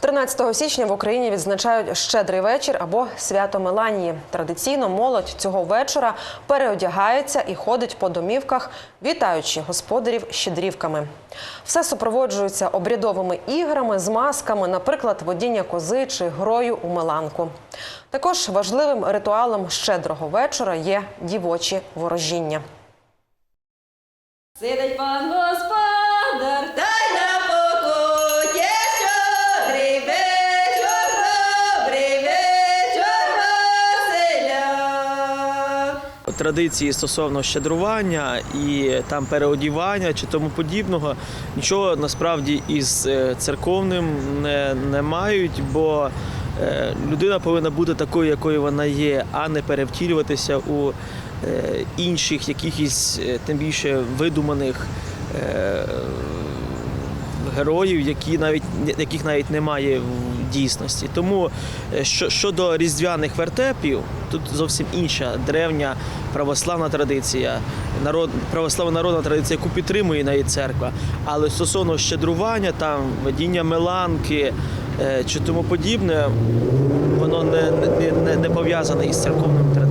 13 січня в Україні відзначають щедрий вечір або свято Меланії. Традиційно молодь цього вечора переодягається і ходить по домівках, вітаючи господарів щедрівками. Все супроводжується обрядовими іграми з масками, наприклад, водіння кози чи грою у меланку. Також важливим ритуалом щедрого вечора є дівочі ворожіння. Сидить пан господар, традиції стосовно щедрування і там переодівання чи тому подібного нічого насправді із е, церковним не, не мають, бо е, людина повинна бути такою, якою вона є, а не перевтілюватися у е, інших якихось тим більше видуманих. Героїв, які навіть яких навіть немає дійсності. Тому е, що, щодо різдвяних вертепів, тут зовсім інша древня православна традиція, народ, православна народна традиція, яку підтримує навіть церква. Але стосовно щедрування, там водіння меланки е, чи тому подібне, воно не, не, не, не пов'язане із церковним традиціями.